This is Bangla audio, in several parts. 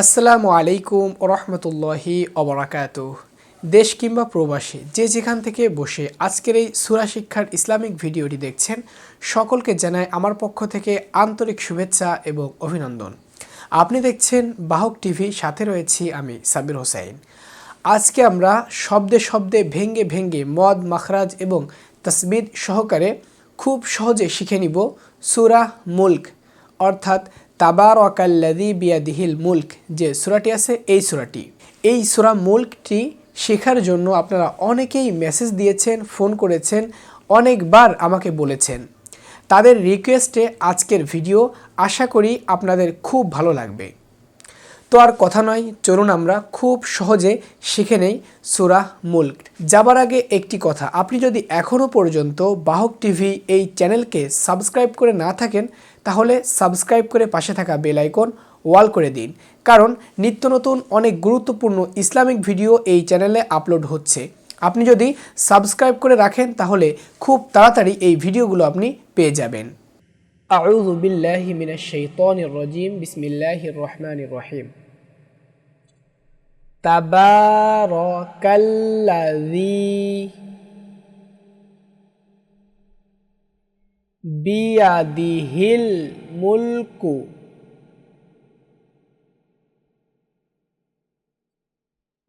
আসসালামু আলাইকুম রহমতুল্লাহি অবরাকাত দেশ কিংবা প্রবাসী যে যেখান থেকে বসে আজকের এই সুরা শিক্ষার ইসলামিক ভিডিওটি দেখছেন, সকলকে জানায় আমার পক্ষ থেকে আন্তরিক শুভেচ্ছা এবং অভিনন্দন। আপনি দেখছেন বাহক টিভি, সাথে রয়েছি আমি সাবির হোসাইন। আজকে আমরা শব্দে শব্দে ভেঙ্গে ভেঙ্গে মদ, মাখরাজ এবং তসবিদ সহকারে খুব সহজে শিখে নিব সুরা মুল্ক, অর্থাৎ তাবার ওয়াকাল্লাদি বিয়াদিহিল মুল্ক, যে সুরাটি আছে, এই সুরাটি। এই সুরা মুল্কটি শেখার জন্য আপনারা অনেকেই মেসেজ দিয়েছেন, ফোন করেছেন, অনেকবার আমাকে বলেছেন। তাদের রিকোয়েস্টে আজকের ভিডিও আশা করি আপনাদের খুব ভালো লাগবে। তো আর কথা নয়, চলুন আমরা খুব সহজে শিখে নেই সুরা মুল্ক। যাবার আগে একটি কথা, আপনি যদি এখনও পর্যন্ত বাহক টিভি এই চ্যানেলকে সাবস্ক্রাইব করে না থাকেন তাহলে সাবস্ক্রাইব করে পাশে থাকা বেল আইকন ওয়াল করে দিন। কারণ নিত্য নতুন অনেক গুরুত্বপূর্ণ ইসলামিক ভিডিও এই চ্যানেলে আপলোড হচ্ছে। আপনি যদি সাবস্ক্রাইব করে রাখেন তাহলে খুব তাড়াতাড়ি এই ভিডিওগুলো আপনি পেয়ে যাবেন। আউযু রহিম। বিয়াদিহিল মুলকু।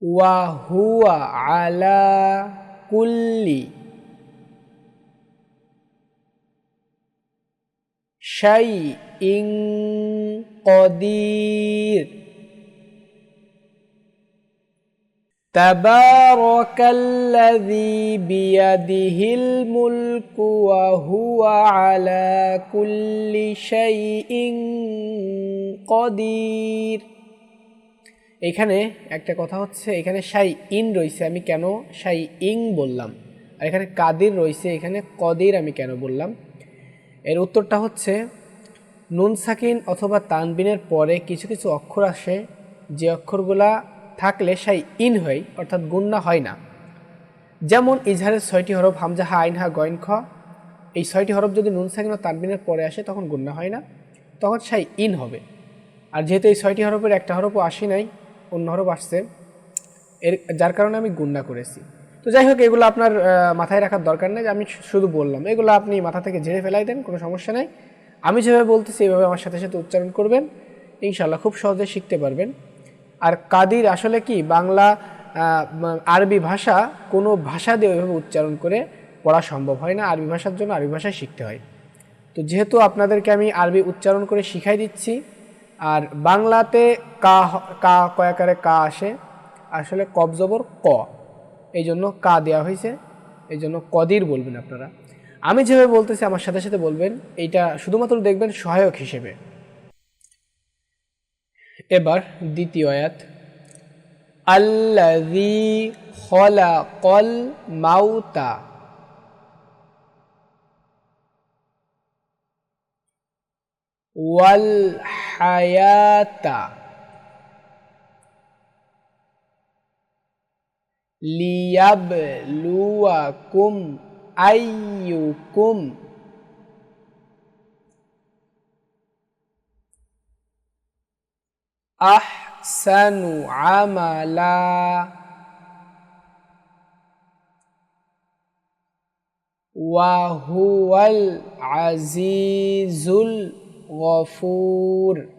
ওয়াহুয়া আলা কুল্লি শাই ইং কদির। تبارك الذي بيده الملك وهو على كل شيء قدير এখানে একটা কথা হচ্ছে এখানে সাই ইন রয়েছে আমি কেন সাই ইং বললাম আর এখানে কাদির রয়েছে এখানে কদির আমি কেন বললাম এর উত্তরটা হচ্ছে নুন সাকিন অথবা তানবিনের পরে কিছু কিছু অক্ষর আসে যে অক্ষরগুলা থাকলে সাই ইন হয় অর্থাৎ গুন্না হয় না। যেমন ইজহারের ছয়টি হরফ, হামজা, হা, আইন, হা, গয়ন, খ। এই ছয়টি হরফ যদি নুন সাকিন ও তানবিনের পরে আসে, তখন গুন্না হয় না। তখন সাই ইন হবে। আর যেহেতু এই ছয়টি হরফের একটা হরফও আসি নাই, অন্য হরফ আসছে, এর, যার কারণে আমি গুন্না করেছি। তো যাই হোক, এগুলো আপনার মাথায় রাখার দরকার নেই আমি শুধু বললাম। এগুলো আপনি মাথা থেকে ঝেড়ে ফেলাই দেন, কোনো সমস্যা নেই। আমি যেভাবে বলতেছি, এভাবে আমার সাথে সাথে উচ্চারণ করবেন। ইনশাল্লাহ খুব সহজে শিখতে পারবেন। আর কাদির আসলে কি? বাংলা আরবি ভাষা কোনো ভাষা দিয়ে ওইভাবে উচ্চারণ করে পড়া সম্ভব হয় না। আরবি ভাষার জন্য আরবি ভাষায় শিখতে হয়। তো যেহেতু আপনাদেরকে আমি আরবি উচ্চারণ করে শিখাই দিচ্ছি, আর বাংলাতে কা কা কয়াকারে কা আসে, আসলে কব জবর ক। এই জন্য কা দেওয়া হয়েছে। এই জন্য কদির বলবেন আপনারা। আমি যেভাবে বলতেছি, আমার সাথে সাথে বলবেন, এইটা শুধুমাত্র দেখবেন সহায়ক হিসেবে। এবার দ্বিতীয় আয়াত। আল্লাযী খলাকাল মাউতা। ওয়াল হায়াতা। লিয়াবলুয়াকুম আইয়ুকুম। أحسن عملا. وهو العزيز الغفور.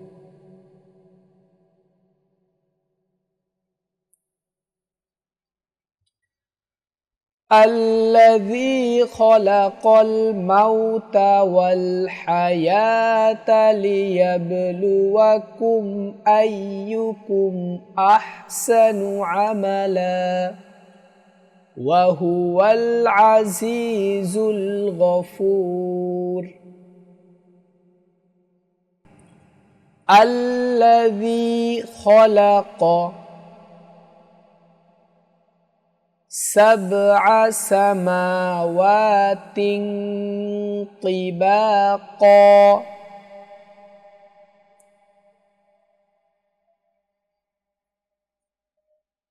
الذي خلق الموت والحياة ليبلوكم أيكم أحسن عملا وهو العزيز الغفور. الذي خلق سبع سماوات طباقا.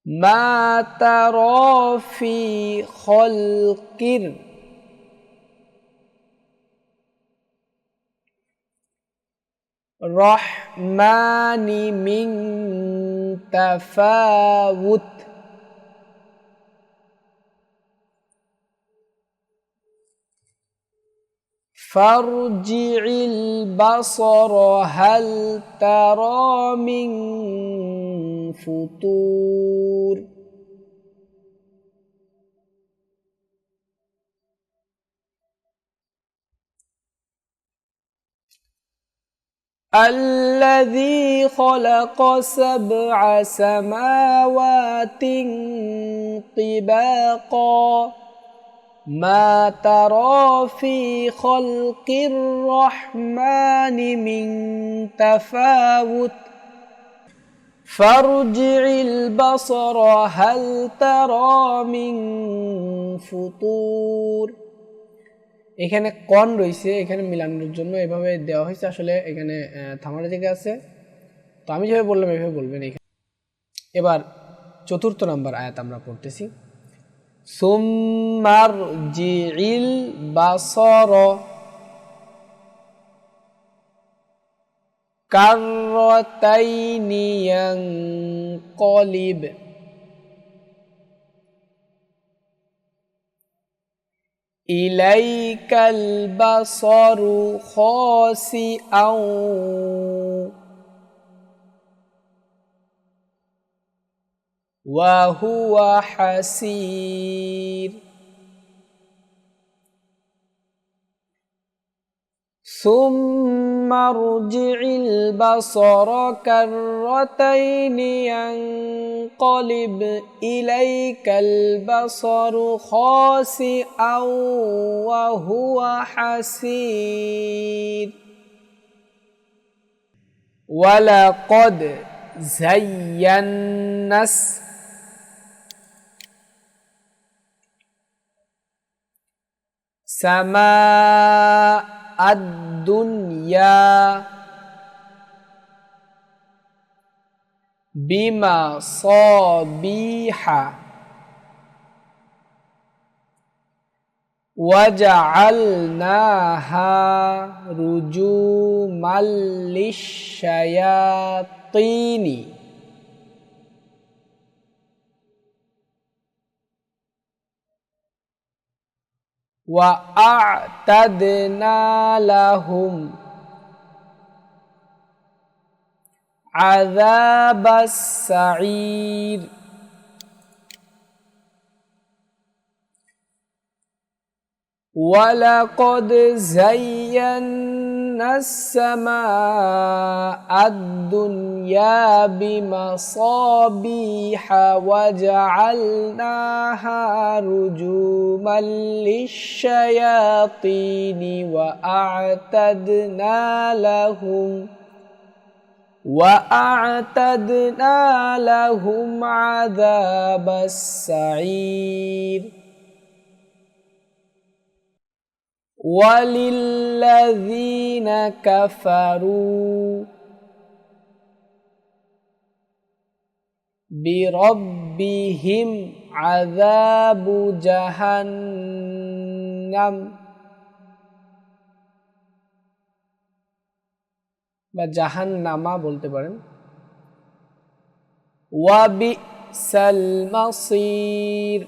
ما ترى في خلق الرحمن من تفاوت فارجع البصر هل ترى من فطور الذي خلق سبع سماوات طباقا ما ترى في خلق الرحمن من تفاوت فارجع البصر هل ترى من فطور এখানে কন রয়েছে এখানে মিলানোর জন্য এভাবে দেওয়া হয়েছে আসলে এখানে থামার জায়গা আছে তো আমি যেভাবে বললাম এভাবে বলবেন এখানে এবার চতুর্থ নাম্বার আয়াত আমরা পড়তেছি সুম্মার জিল বাসর কারতাইনি কলিব ইলাইকাল বাসরু খসি আউ وهو حسير. ثم ارجع البصر كرتين ينقلب إليك البصر خاسئا وهو حسير. ولقد زينا سماء الدنيا بمصابيح وجعلناها رجوما للشياطين. وأعتدنا لهم عذاب السعير ولقد زينا السماء الدنيا بمصابيح وجعلناها رجوما للشياطين واعتدنا لهم واعتدنا لهم عذاب السعير وللذين كفروا بربهم عذاب جهنم বা জাহান্নামা বলতে পারেন ওয়াবি সালমাসির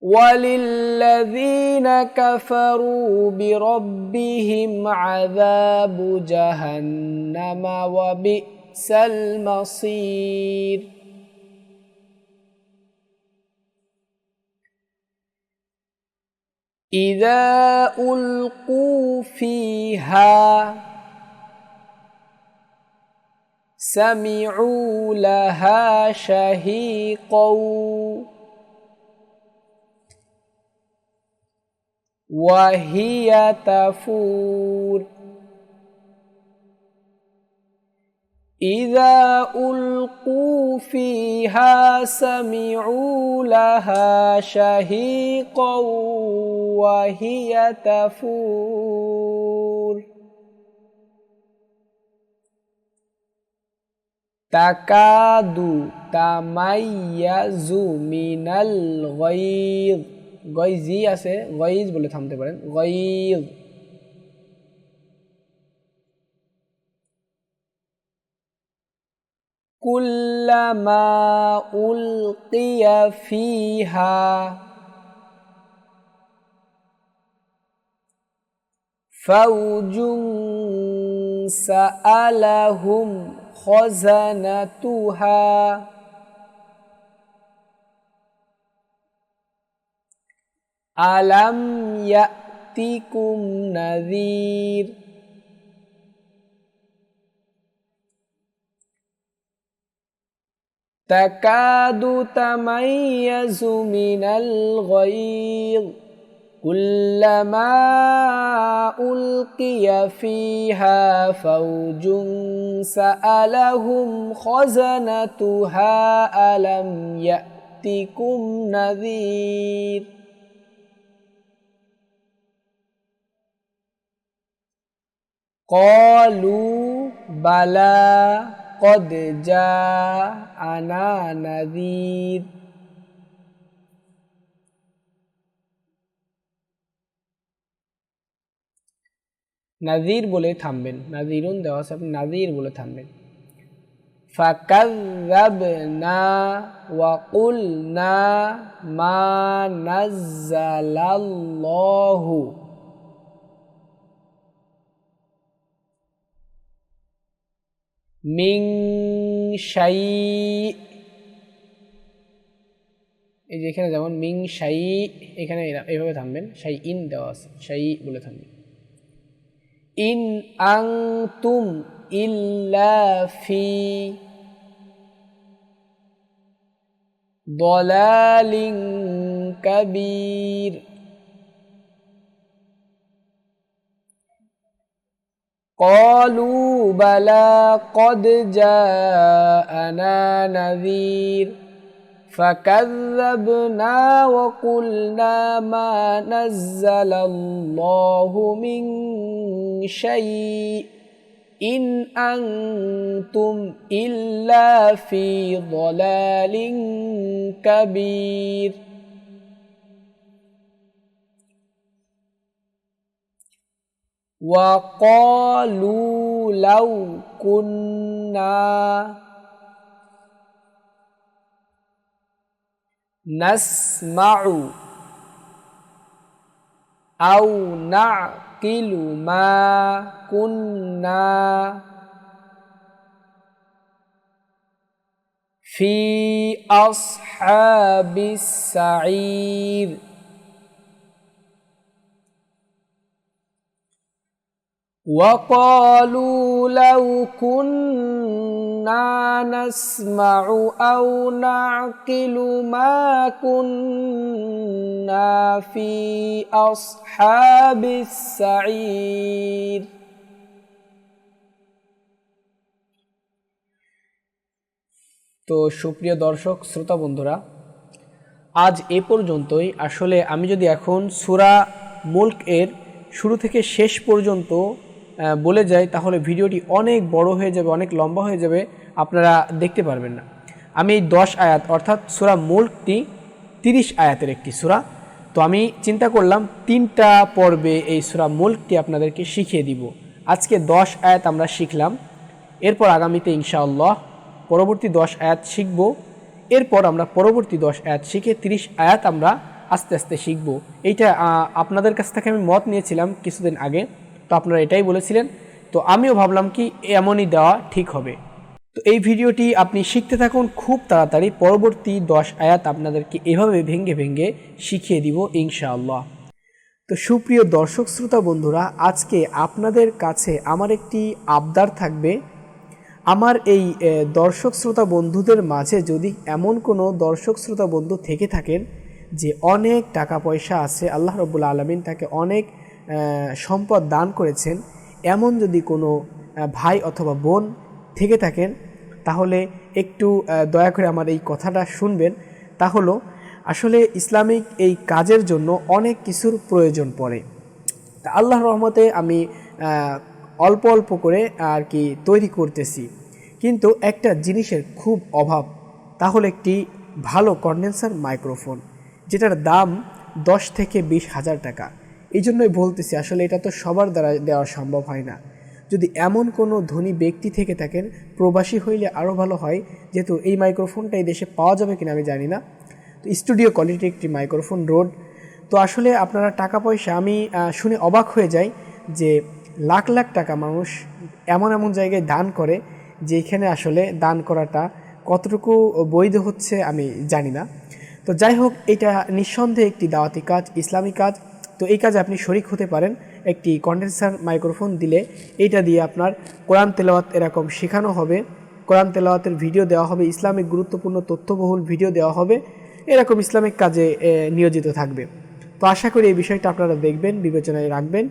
وللذين كفروا بربهم عذاب جهنم وبئس المصير إذا ألقوا فيها سمعوا لها شهيقا وهي تفور. إذا ألقوا فيها سمعوا لها شهيقا وهي تفور. تكاد تميز من الغيظ. গইজি আছে গইজ বলে থামতে পারেন গইজ কুল্লামা উলকিয়া ফিহা فوج سألهم خزنتها ألم يأتكم نذير تكاد تميز من الغيظ كلما ألقي فيها فوج سألهم خزنتها ألم يأتكم نذير কলু বালা কদ যা আনা নদীর নাজির বলে থামবেন নাজিরুন দেওয়া সাহেব নাজির বলে থামবেন। ফাকাযাবনা ওয়াকুল না মা নাজ্জালাল্লাহু মিং শাই এই যে এখানে যেমন মিং শাই এখানে এইভাবে থামবেন শাই ইন দেওয়া আছে শাই বলে থামবেন ইন আংতুম ইল্লা ফি ضلال كبير قالوا بلى قد جاءنا نذير فكذبنا وقلنا ما نزل الله من شيء إن أنتم إلا في ضلال كبير وقالوا لو كنا نسمع أو نعقل ما كنا في أصحاب السعير. وقالوا لو كنا نسمع أو نعقل ما كنا في أصحاب السعير তো সুপ্রিয় দর্শক শ্রোতা বন্ধুরা আজ এ পর্যন্তই আসলে আমি যদি এখন সুরা মুল্ক এর শুরু থেকে শেষ পর্যন্ত বলে যাই তাহলে ভিডিওটি অনেক বড় হয়ে যাবে, অনেক লম্বা হয়ে যাবে, আপনারা দেখতে পারবেন না। আমি এই দশ আয়াত, অর্থাৎ সুরা মুল্কটি তিরিশ আয়াতের একটি সুরা। তো আমি চিন্তা করলাম, তিনটা পর্বে এই সুরা মুল্কটি আপনাদেরকে শিখিয়ে দিব। আজকে দশ আয়াত আমরা শিখলাম। এরপর আগামীতে ইনশাআল্লাহ পরবর্তী দশ আয়াত শিখব। এরপর আমরা পরবর্তী দশ আয়াত শিখে তিরিশ আয়াত আমরা আস্তে আস্তে শিখব। এইটা আপনাদের কাছ থেকে আমি মত নিয়েছিলাম কিছুদিন আগে। তো আপনারা এটাই বলেছিলেন। তো আমিও ভাবলাম কি এমনই দেওয়া ঠিক হবে। তো এই ভিডিওটি আপনি শিখতে থাকুন খুব তাড়াতাড়ি। পরবর্তী দশ আয়াত আপনাদেরকে এভাবে ভেঙ্গে ভেঙ্গে শিখিয়ে দিব ইনশাআল্লাহ। তো সুপ্রিয় দর্শক, শ্রোতা, বন্ধুরা, আজকে আপনাদের কাছে আমার একটি আবদার থাকবে। আমার এই দর্শক, শ্রোতা, বন্ধুদের মাঝে যদি এমন কোনো দর্শক, শ্রোতা, বন্ধু থেকে থাকেন যে অনেক টাকা পয়সা আছে, আল্লাহ রবুল্লা আলমিন তাকে অনেক সম্পদ দান করেছেন, এমন যদি কোনো ভাই অথবা বোন থেকে থাকেন, তাহলে একটু দয়া করে আমার এই কথাটা শুনবেন। তা হলো, আসলে ইসলামিক এই কাজের জন্য অনেক কিছুর প্রয়োজন পড়ে। তা আল্লাহ রহমতে আমি অল্প অল্প করে আর কি তৈরি করতেছি। কিন্তু একটা জিনিসের খুব অভাব তাহলে একটি ভালো কন্ডেন্সার মাইক্রোফোন যেটার দাম দশ থেকে বিশ হাজার টাকা। এই জন্যই বলতেছি, আসলে এটা তো সবার দ্বারা দেওয়া সম্ভব হয় না। যদি এমন কোনো ধনী ব্যক্তি থেকে থাকেন, প্রবাসী হইলে আরও ভালো হয়, যেহেতু এই মাইক্রোফোনটা এই দেশে পাওয়া যাবে কিনা আমি জানি না। তো স্টুডিও কোয়ালিটি একটি মাইক্রোফোন রোড তো আসলে আপনারা টাকা পয়সা আমি শুনে অবাক হয়ে যাই যে লাখ লাখ টাকা মানুষ এমন এমন জায়গায় দান করে, যেখানে আসলে দান করাটা কতটুকু বৈধ হচ্ছে আমি জানি না। তো যাই হোক, এটা নিঃসন্দেহে একটি দাওয়াতি কাজ, ইসলামী কাজ। তো এই কাজে আপনি শরিক হতে পারেন। একটি কন্ডেন্সার মাইক্রোফোন দিলে এইটা দিয়ে আপনার কোরআন তেলাওয়াত এরকম শেখানো হবে। কোরআন তেলাওয়াতের ভিডিও দেওয়া হবে, ইসলামিক গুরুত্বপূর্ণ তথ্যবহুল ভিডিও দেওয়া হবে। এরকম ইসলামিক কাজে নিয়োজিত থাকবে। তো আশা করি এই বিষয়টা আপনারা দেখবেন, বিবেচনায় রাখবেন।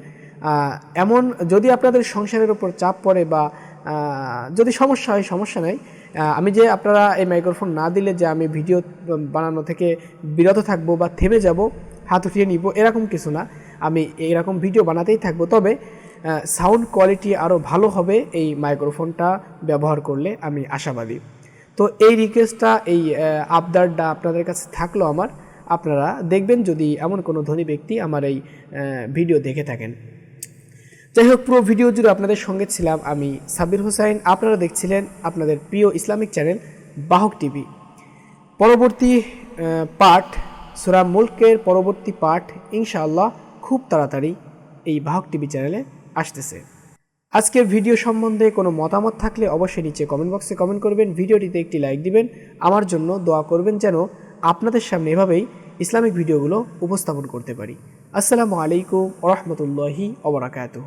এমন যদি আপনাদের সংসারের ওপর চাপ পড়ে বা যদি সমস্যা হয়, সমস্যা নাই। আমি যে আপনারা এই মাইক্রোফোন না দিলে যে আমি ভিডিও বানানো থেকে বিরত থাকব বা থেমে যাব হাত উঠিয়ে নিব, এরকম কিছু না। আমি এরকম ভিডিও বানাতেই থাকব। তবে সাউন্ড কোয়ালিটি আরও ভালো হবে এই মাইক্রোফোনটা ব্যবহার করলে, আমি আশাবাদী। তো এই রিকোয়েস্টটা এই আবদারটা আপনাদের কাছে থাকল আমার। আপনারা দেখবেন যদি এমন কোনো ধনী ব্যক্তি আমার এই ভিডিও দেখে থাকেন। যাই হোক, পুরো ভিডিও জুড়ে আপনাদের সঙ্গে ছিলাম আমি সাবির হোসাইন। আপনারা দেখছিলেন আপনাদের প্রিয় ইসলামিক চ্যানেল বাহক টিভি। পরবর্তী পার্ট সুরা মুল্কের পরবর্তী পাঠ ইনশাআল্লাহ খুব তাড়াতাড়ি এই বাহক টিভি চ্যানেলে আসতেছে। আজকের ভিডিও সম্বন্ধে কোনো মতামত থাকলে অবশ্যই নিচে কমেন্ট বক্সে কমেন্ট করবেন, ভিডিওটিতে একটি লাইক দিবেন। আমার জন্য দোয়া করবেন যেন আপনাদের সামনে এভাবেই ইসলামিক ভিডিওগুলো উপস্থাপন করতে পারি। আসসালামু আলাইকুম ওরহমতুল্লাহি ওবরাকাতুহ